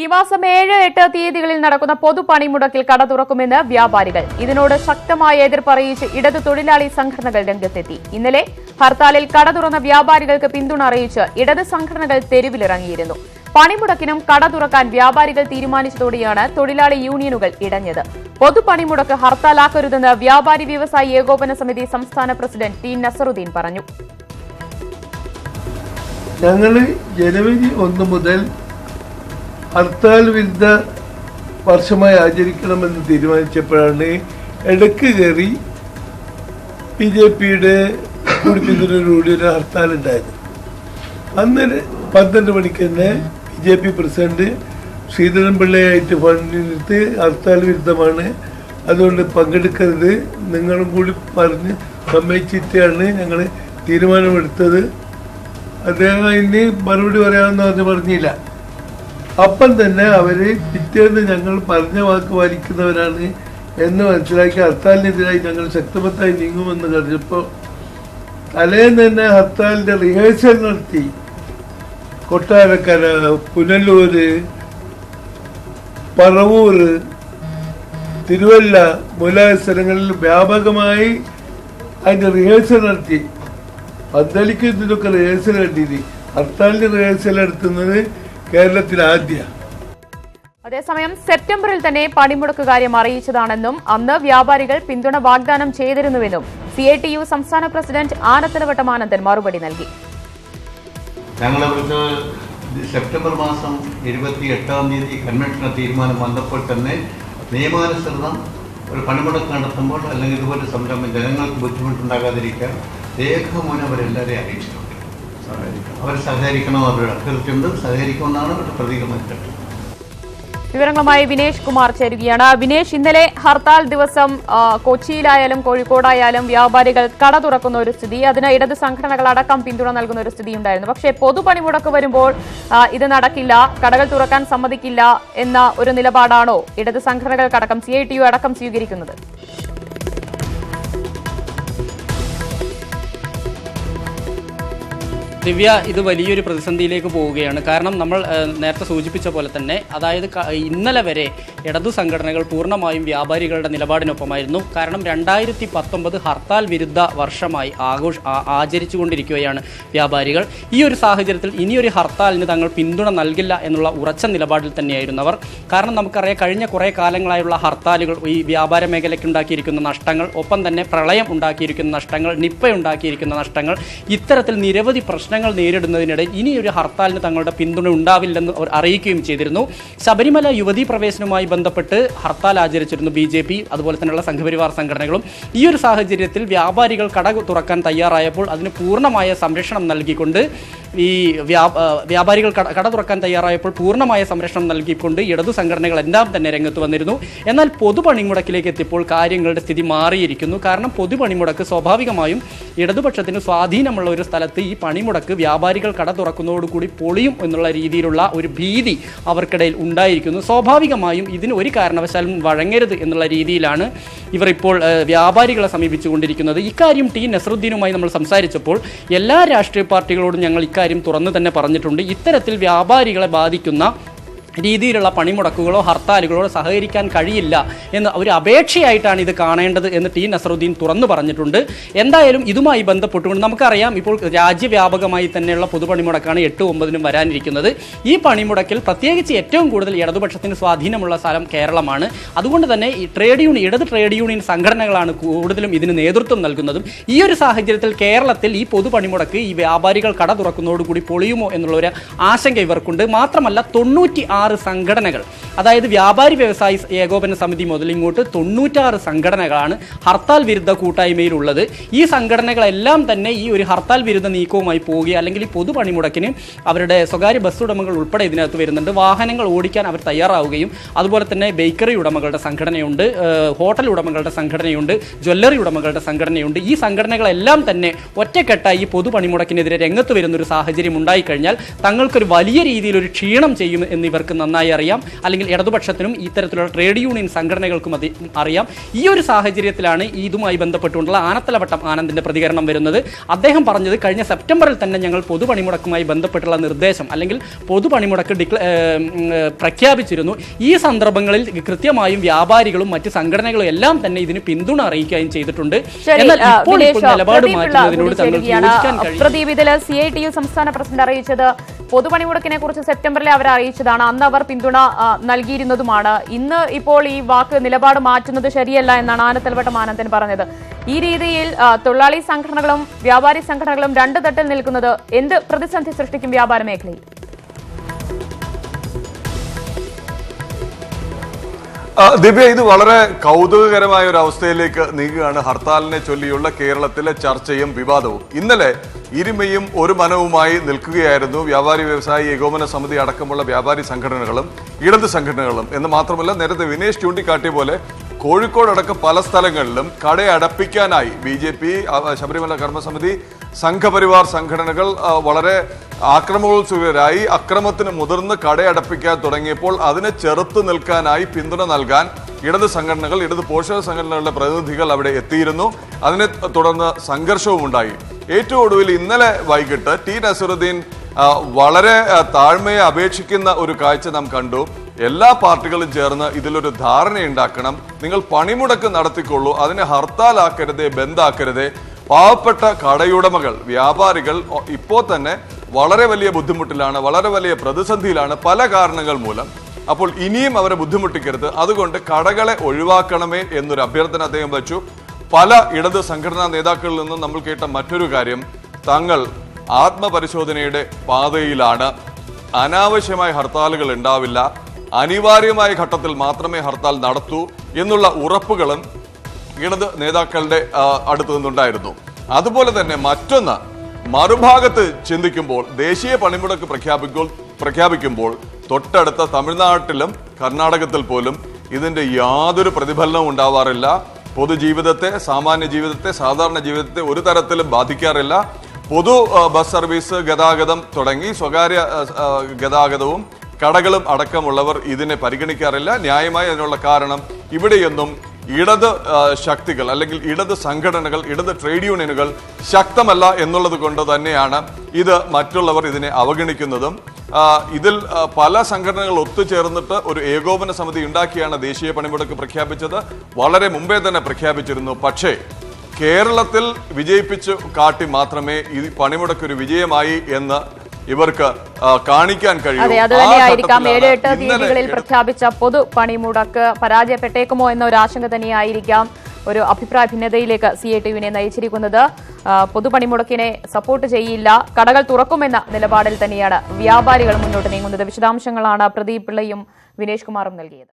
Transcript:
ഈ മാസം ഏഴ് എട്ട് തീയതികളിൽ നടക്കുന്ന പൊതുപണിമുടക്കിൽ കട തുറക്കുമെന്ന് വ്യാപാരികൾ. ഇതിനോട് ശക്തമായ എതിർപ്പ് അറിയിച്ച് ഇടതു തൊഴിലാളി സംഘടനകൾ രംഗത്തെത്തി. ഇന്നലെ ഹർത്താലിൽ കട തുറന്ന വ്യാപാരികൾക്ക് പിന്തുണ അറിയിച്ച് ഇടത് സംഘടനകൾ തെരുവിലിറങ്ങിയിരുന്നു. പണിമുടക്കിനും കട തുറക്കാൻ വ്യാപാരികൾ തീരുമാനിച്ചതോടെയാണ് തൊഴിലാളി യൂണിയനുകൾ ഇടഞ്ഞത്. പൊതുപണിമുടക്ക് ഹർത്താലാക്കരുതെന്ന് വ്യാപാരി വ്യവസായി ഏകോപന സമിതി സംസ്ഥാന പ്രസിഡന്റ് ടി നസറുദ്ദീൻ പറഞ്ഞു. ഞങ്ങൾ ജനുവരി ഒന്ന് മുതൽ ഹർത്താൽ വിരുദ്ധ വർഷമായി ആചരിക്കണമെന്ന് തീരുമാനിച്ചപ്പോഴാണ് ഇടയ്ക്ക് കയറി ബി ജെ പിയുടെ കൂടി ഒരു ഹർത്താൽ ഉണ്ടായത്. അന്ന് പന്ത്രണ്ട് മണിക്ക് തന്നെ ബി ജെ പി പ്രസിഡന്റ് ശ്രീധരൻപിള്ളയായിട്ട് ഫണ്ടിനെടുത്ത് ഹർത്താൽ വിരുദ്ധമാണ്. അതുകൊണ്ട് പങ്കെടുക്കരുത്. നിങ്ങളും കൂടി പറഞ്ഞ് സമ്മതിച്ചിട്ടാണ് ഞങ്ങൾ തീരുമാനമെടുത്തത്. അദ്ദേഹം അതിന് മറുപടി പറയാമെന്ന് പറഞ്ഞ് പറഞ്ഞില്ല. അപ്പം തന്നെ അവർ പിറ്റേന്ന് ഞങ്ങൾ പറഞ്ഞ വാക്ക് പാലിക്കുന്നവരാണ് എന്ന് മനസ്സിലാക്കി ഹർത്താലിനെതിരായി ഞങ്ങൾ ശക്തമത്തായി നീങ്ങുമെന്ന് കഴിഞ്ഞപ്പോൾ തലേന്ന് തന്നെ ഹർത്താലിന്റെ റിഹേഴ്സൽ നടത്തി. കൊട്ടാരക്കര പുനലൂര് പറവൂർ തിരുവല്ല മുതലായ സ്ഥലങ്ങളിൽ വ്യാപകമായി അതിന്റെ റിഹേഴ്സൽ നടത്തി. പന്തലിക്ക് ഇതിനൊക്കെ റിഹേഴ്സൽ കണ്ടിനി ഹർത്താലിന്റെ റിഹേഴ്സൽ നടത്തുന്നത് കേരളത്തിൽ ആദ്യ അതേസമയം സെപ്റ്റംബറിൽ തന്നെ പണിമുടക്ക് കാര്യം അറിയിച്ചതാണെന്നും അന്ന് വ്യാപാരികൾ പിന്തുണ വാഗ്ദാനം ചെയ്തിരുന്നുവെന്നും സി ഐ ടി യു സംസ്ഥാന പ്രസിഡന്റ് ആനത്തലവട്ടം ആനന്ദൻ മറുപടി നൽകി. ഞങ്ങളെ വിളിച്ച് സെപ്റ്റംബർ മാസം ഇരുപത്തി എട്ടാം തീയതി കൺവെൻഷന് തീരുമാനം വന്നപ്പോൾ തന്നെ നിയമാനുസൃതം ഒരു പണിമുടക്ക് നടത്തുമ്പോൾ അല്ലെങ്കിൽ ഇതുപോലെ സംരംഭം ജനങ്ങൾക്ക് ബുദ്ധിമുട്ടുണ്ടാകാതിരിക്കാൻ രേഖാമൂലം അവരെല്ലാവരെയും അറിയിച്ചിട്ടുണ്ട്. അവർ വിവരങ്ങളുമായി വിനേഷ് കുമാർ ചേരുകയാണ്. വിനേഷ് ഇന്നലെ ഹർത്താൽ ദിവസം കൊച്ചിയിലായാലും കോഴിക്കോടായാലും വ്യാപാരികൾ കട തുറക്കുന്ന ഒരു സ്ഥിതി അതിന് ഇടത് സംഘടനകൾ അടക്കം പിന്തുണ നൽകുന്ന ഒരു സ്ഥിതി ഉണ്ടായിരുന്നു. പക്ഷേ പൊതുപണിമുടക്ക് വരുമ്പോൾ ഇത് നടക്കില്ല കടകൾ തുറക്കാൻ സമ്മതിക്കില്ല എന്ന ഒരു നിലപാടാണോ ഇടത് സംഘടനകൾക്കടക്കം സി ഐ ടി യു അടക്കം സ്വീകരിക്കുന്നത്? ദിവ്യ ഇത് വലിയൊരു പ്രതിസന്ധിയിലേക്ക് പോവുകയാണ്. കാരണം നമ്മൾ നേരത്തെ സൂചിപ്പിച്ച പോലെ തന്നെ അതായത് ഇന്നലെ വരെ ഇടതു സംഘടനകൾ പൂർണമായും വ്യാപാരികളുടെ നിലപാടിനൊപ്പമായിരുന്നു. കാരണം രണ്ടായിരത്തി പത്തൊമ്പത് ഹർത്താൽ വിരുദ്ധ വർഷമായി ആഘോഷ ആചരിച്ചുകൊണ്ടിരിക്കുകയാണ് വ്യാപാരികൾ. ഈ ഒരു സാഹചര്യത്തിൽ ഇനിയൊരു ഹർത്താലിന് തങ്ങൾ പിന്തുണ നൽകില്ല എന്നുള്ള ഉറച്ച നിലപാടിൽ തന്നെയായിരുന്നു അവർ. കാരണം നമുക്കറിയാം കഴിഞ്ഞ കുറേ കാലങ്ങളായുള്ള ഹർത്താലുകൾ ഈ വ്യാപാര മേഖലയ്ക്ക് ഉണ്ടാക്കിയിരിക്കുന്ന നഷ്ടങ്ങൾ ഒപ്പം തന്നെ പ്രളയം ഉണ്ടാക്കിയിരിക്കുന്ന നഷ്ടങ്ങൾ നിപ്പ ഉണ്ടാക്കിയിരിക്കുന്ന നഷ്ടങ്ങൾ ഇത്തരത്തിൽ നിരവധി പ്രശ്നങ്ങൾ നേരിടുന്നതിനിടെ ഇനിയൊരു ഹർത്താലിന് തങ്ങളുടെ പിന്തുണ ഉണ്ടാവില്ലെന്ന് അവർ അറിയിക്കുകയും ചെയ്തിരുന്നു. ശബരിമല യുവതീ പ്രവേശനവുമായി ബന്ധപ്പെട്ട് ഹർത്താൽ ആചരിച്ചിരുന്നു ബി ജെ പി അതുപോലെ തന്നെയുള്ള സംഘപരിവാർ സംഘടനകളും. ഈ ഒരു സാഹചര്യത്തിൽ വ്യാപാരികൾ കട തുറക്കാൻ തയ്യാറായപ്പോൾ അതിന് പൂർണമായ സംരക്ഷണം നൽകിക്കൊണ്ട് ഈ വ്യാ വ്യാപാരികൾ കട കട തുറക്കാൻ തയ്യാറായപ്പോൾ പൂർണമായ സംരക്ഷണം നൽകിക്കൊണ്ട് ഇടതു സംഘടനകൾ എല്ലാം തന്നെ രംഗത്ത് വന്നിരുന്നു. എന്നാൽ പൊതുപണിമുടക്കിലേക്ക് എത്തിയപ്പോൾ കാര്യങ്ങളുടെ സ്ഥിതി മാറിയിരിക്കുന്നു. കാരണം പൊതുപണിമുടക്ക് സ്വാഭാവികമായും ഇടതുപക്ഷത്തിന് സ്വാധീനമുള്ള ഒരു സ്ഥലത്ത് ഈ പണിമുടക്ക് വ്യാപാരികൾ കട തുറക്കുന്നതോടുകൂടി പൊളിയും എന്നുള്ള രീതിയിലുള്ള ഒരു ഭീതി അവർക്കിടയിൽ ഉണ്ടായിരിക്കുന്നു. സ്വാഭാവികമായും ഇതിന് ഒരു കാരണവശാലും വഴങ്ങരുത് എന്നുള്ള രീതിയിലാണ് ഇവർ ഇപ്പോൾ വ്യാപാരികളെ സമീപിച്ചുകൊണ്ടിരിക്കുന്നത്. ഇക്കാര്യം ടി നസറുദ്ദീനുമായി നമ്മൾ സംസാരിച്ചപ്പോൾ എല്ലാ രാഷ്ട്രീയ പാർട്ടികളോടും ഞങ്ങൾ ഇക്കാര്യം തുറന്നു തന്നെ പറഞ്ഞിട്ടുണ്ട്. ഇത്തരത്തിൽ വ്യാപാരികളെ ബാധിക്കുന്ന രീതിയിലുള്ള പണിമുടക്കുകളോ ഹർത്താലുകളോ സഹകരിക്കാൻ കഴിയില്ല എന്ന് ഒരു അപേക്ഷയായിട്ടാണ് ഇത് കാണേണ്ടത് എന്ന് ടി നസറുദ്ദീൻ തുറന്നു പറഞ്ഞിട്ടുണ്ട്. എന്തായാലും ഇതുമായി ബന്ധപ്പെട്ടുകൊണ്ട് നമുക്കറിയാം ഇപ്പോൾ രാജ്യവ്യാപകമായി തന്നെയുള്ള പൊതുപണിമുടക്കാണ് എട്ട് ഒമ്പതിനും വരാനിരിക്കുന്നത്. ഈ പണിമുടക്കിൽ പ്രത്യേകിച്ച് ഏറ്റവും കൂടുതൽ ഇടതുപക്ഷത്തിന് സ്വാധീനമുള്ള സ്ഥലം കേരളമാണ്. അതുകൊണ്ട് തന്നെ ഈ ട്രേഡ് യൂണിയൻ ഇടത് ട്രേഡ് യൂണിയൻ സംഘടനകളാണ് കൂടുതലും ഇതിന് നേതൃത്വം നൽകുന്നതും. ഈ ഒരു സാഹചര്യത്തിൽ കേരളത്തിൽ ഈ പൊതുപണിമുടക്ക് ഈ വ്യാപാരികൾ കട തുറക്കുന്നതോടുകൂടി പൊളിയുമോ എന്നുള്ള ഒരു ആശങ്ക ഇവർക്കുണ്ട്. മാത്രമല്ല തൊണ്ണൂറ്റി ആറ് സംഘടനകൾ. അതായത് വ്യാപാരി വ്യവസായി ഏകോപന സമിതി മുതൽ ഇങ്ങോട്ട് തൊണ്ണൂറ്റാറ് സംഘടനകളാണ് ഹർത്താൽ വിരുദ്ധ കൂട്ടായ്മയിലുള്ളത്. ഈ സംഘടനകളെല്ലാം തന്നെ ഈ ഒരു ഹർത്താൽ വിരുദ്ധ നീക്കവുമായി പോവുകയും അല്ലെങ്കിൽ ഈ അവരുടെ സ്വകാര്യ ബസ് ഉടമകൾ ഉൾപ്പെടെ ഇതിനകത്ത് വരുന്നുണ്ട്. വാഹനങ്ങൾ ഓടിക്കാൻ അവർ തയ്യാറാവുകയും അതുപോലെ തന്നെ ബേക്കറി ഉടമകളുടെ സംഘടനയുണ്ട് ഹോട്ടൽ ഉടമകളുടെ സംഘടനയുണ്ട് ജ്വല്ലറി ഉടമകളുടെ സംഘടനയുണ്ട്. ഈ സംഘടനകളെല്ലാം തന്നെ ഒറ്റക്കെട്ടായി ഈ പൊതുപണിമുടക്കിനെതിരെ രംഗത്ത് വരുന്ന ഒരു സാഹചര്യം ഉണ്ടായിക്കഴിഞ്ഞാൽ തങ്ങൾക്കൊരു വലിയ രീതിയിൽ ഒരു ക്ഷീണം ചെയ്യും എന്ന് ഇവർക്ക് നന്നായി അറിയാം. അല്ലെങ്കിൽ ഇടതുപക്ഷത്തിനും ഇത്തരത്തിലുള്ള ട്രേഡ് യൂണിയൻ സംഘടനകൾക്കും അത് അറിയാം. ഈ ഒരു സാഹചര്യത്തിലാണ് ഇതുമായി ബന്ധപ്പെട്ടുകൊണ്ടുള്ള ആനത്തലവട്ടം ആനന്ദിന്റെ പ്രതികരണം വരുന്നത്. അദ്ദേഹം പറഞ്ഞത് കഴിഞ്ഞ സെപ്റ്റംബറിൽ തന്നെ ഞങ്ങൾ പൊതുപണിമുടക്കുമായി ബന്ധപ്പെട്ടുള്ള നിർദ്ദേശം അല്ലെങ്കിൽ പൊതുപണിമുടക്ക് ഡിക്ല പ്രഖ്യാപിച്ചിരുന്നു. ഈ സന്ദർഭങ്ങളിൽ കൃത്യമായും വ്യാപാരികളും മറ്റ് സംഘടനകളും എല്ലാം തന്നെ ഇതിന് പിന്തുണ അറിയിക്കുകയും ചെയ്തിട്ടുണ്ട്. എന്നാൽ ഇപ്പോൾ നിലപാട് മാറ്റുന്നതിനോട് തങ്ങൾ യോജിക്കാൻ കഴിയും. സംസ്ഥാന പ്രസിഡന്റ് അറിയിച്ചത് പൊതുപണിമുടക്കിനെ കുറിച്ച് സെപ്റ്റംബറിൽ അവർ അറിയിച്ചതാണ്. അന്ന് അവർ പിന്തുണ നൽകിയിരുന്നതുമാണ്. ഇന്ന് ഇപ്പോൾ ഈ വാക്ക് നിലപാട് മാറ്റുന്നത് ശരിയല്ല എന്നാണ് ആനത്തലവട്ടം ആനന്ദൻ പറഞ്ഞത്. ഈ രീതിയിൽ തൊഴിലാളി സംഘടനകളും വ്യാപാരി സംഘടനകളും രണ്ട് തട്ടിൽ നിൽക്കുന്നത് എന്ത് പ്രതിസന്ധി സൃഷ്ടിക്കും വ്യാപാര മേഖലയിൽ? ദിവ്യ ഇത് വളരെ കൗതുകകരമായ ഒരു അവസ്ഥയിലേക്ക് നീങ്ങുകയാണ്. ഹർത്താലിനെ ചൊല്ലിയുള്ള കേരളത്തിലെ ചർച്ചയും വിവാദവും. ഇന്നലെ ഇരുമയും ഒരു മനവുമായി നിൽക്കുകയായിരുന്നു വ്യാപാരി വ്യവസായി ഏകോപന സമിതി അടക്കമുള്ള വ്യാപാരി സംഘടനകളും ഇടത് സംഘടനകളും. എന്ന് മാത്രമല്ല നേരത്തെ വിനേഷ് ചൂണ്ടിക്കാട്ടിയ പോലെ കോഴിക്കോട് അടക്കം പല സ്ഥലങ്ങളിലും കടയടപ്പിക്കാനായി B J P Sabarimala Karmasamithi Sangh Parivar സംഘടനകൾ വളരെ ആക്രമണോത്സുകരായി അക്രമത്തിന് മുതിർന്ന് കടയടപ്പിക്കാൻ തുടങ്ങിയപ്പോൾ അതിനെ ചെറുത്തു നിൽക്കാനായി പിന്തുണ നൽകാൻ ഇടത് സംഘടനകൾ ഇടത് പോഷക സംഘടനകളുടെ പ്രതിനിധികൾ അവിടെ എത്തിയിരുന്നു. അതിനെ തുടർന്ന് സംഘർഷവും ഉണ്ടായി. ഏറ്റവും ഒടുവിൽ ഇന്നലെ വൈകിട്ട് ടി നസറുദ്ദീൻ വളരെ താഴ്മയെ അപേക്ഷിക്കുന്ന ഒരു കാഴ്ച നാം കണ്ടു. എല്ലാ പാർട്ടികളും ചേർന്ന് ഇതിലൊരു ധാരണയുണ്ടാക്കണം. നിങ്ങൾ പണിമുടക്ക് നടത്തിക്കൊള്ളൂ അതിനെ ഹർത്താലാക്കരുതേ ബന്ദാക്കരുതേ. പാവപ്പെട്ട കടയുടമകൾ വ്യാപാരികൾ ഇപ്പോൾ തന്നെ വളരെ വലിയ ബുദ്ധിമുട്ടിലാണ് വളരെ വലിയ പ്രതിസന്ധിയിലാണ് പല കാരണങ്ങൾ മൂലം. അപ്പോൾ ഇനിയും അവരെ ബുദ്ധിമുട്ടിക്കരുത്. അതുകൊണ്ട് കടകളെ ഒഴിവാക്കണമേ എന്നൊരു അഭ്യർത്ഥന അദ്ദേഹം വെച്ചു. പല ഇടത് സംഘടനാ നേതാക്കളിൽ നിന്നും നമ്മൾ കേട്ട മറ്റൊരു കാര്യം തങ്ങൾ ആത്മപരിശോധനയുടെ പാതയിലാണ്. അനാവശ്യമായ ഹർത്താലുകൾ ഉണ്ടാവില്ല. അനിവാര്യമായ ഘട്ടത്തിൽ മാത്രമേ ഹർത്താൽ നടത്തൂ എന്നുള്ള ഉറപ്പുകളും ഇടത് നേതാക്കളുടെ അടുത്തു നിന്നുണ്ടായിരുന്നു. അതുപോലെ തന്നെ മറ്റൊന്ന് മറുഭാഗത്ത് ചിന്തിക്കുമ്പോൾ ദേശീയ പണിമുടക്ക് പ്രഖ്യാപിക്കുമ്പോൾ പ്രഖ്യാപിക്കുമ്പോൾ തൊട്ടടുത്ത തമിഴ്നാട്ടിലും കർണാടകത്തിൽ പോലും ഇതിന്റെ യാതൊരു പ്രതിഫലനവും ഉണ്ടാവാറില്ല. പൊതുജീവിതത്തെ സാമാന്യ ജീവിതത്തെ സാധാരണ ജീവിതത്തെ ഒരു തരത്തിലും ബാധിക്കാറില്ല. പൊതു ബസ് സർവീസ് ഗതാഗതം തുടങ്ങി സ്വകാര്യ ഗതാഗതവും കടകളും അടക്കമുള്ളവർ ഇതിനെ പരിഗണിക്കാറില്ല. ന്യായമായി അതിനുള്ള കാരണം ഇവിടെയൊന്നും ഇടത് ശക്തികൾ അല്ലെങ്കിൽ ഇടത് സംഘടനകൾ ഇടത് ട്രേഡ് യൂണിയനുകൾ ശക്തമല്ല എന്നുള്ളത് കൊണ്ട് തന്നെയാണ് ഇത് മറ്റുള്ളവർ ഇതിനെ അവഗണിക്കുന്നതും. ഇതിൽ പല സംഘടനകൾ ഒത്തുചേർന്നിട്ട് ഒരു ഏകോപന സമിതി ഉണ്ടാക്കിയാണ് ദേശീയ പണിമുടക്ക് പ്രഖ്യാപിച്ചത്. വളരെ മുമ്പേ തന്നെ പ്രഖ്യാപിച്ചിരുന്നു. പക്ഷേ കേരളത്തിൽ വിജയിപ്പിച്ചു കാട്ടി മാത്രമേ ഈ പണിമുടക്കൊരു വിജയമായി എന്ന് ഇവർക്ക് കാണിക്കാൻ കഴിയും. അതെ അത് ആ തന്നെയായിരിക്കാം. ഘട്ടത്തിലാണ് ഏഴ് എട്ട് തീയതികളിൽ പ്രഖ്യാപിച്ച പൊതു പണിമുടക്ക് പരാജയപ്പെട്ടേക്കുമോ എന്ന ഒരു ആശങ്ക തന്നെയായിരിക്കാം ഒരു അഭിപ്രായ ഭിന്നതയിലേക്ക് സി ഐ ടി യുവിനെ നയിച്ചിരിക്കുന്നത് പൊതുപണിമുടക്കിനെ സപ്പോർട്ട് ചെയ്യില്ല. കടകൾ തുറക്കുമെന്ന നിലപാടിൽ തന്നെയാണ് വ്യാപാരികൾ മുന്നോട്ട് നീങ്ങുന്നത്. വിശദാംശങ്ങളാണ് പ്രദീപ് പിള്ളയും വിനേഷ് കുമാറും നൽകിയത്.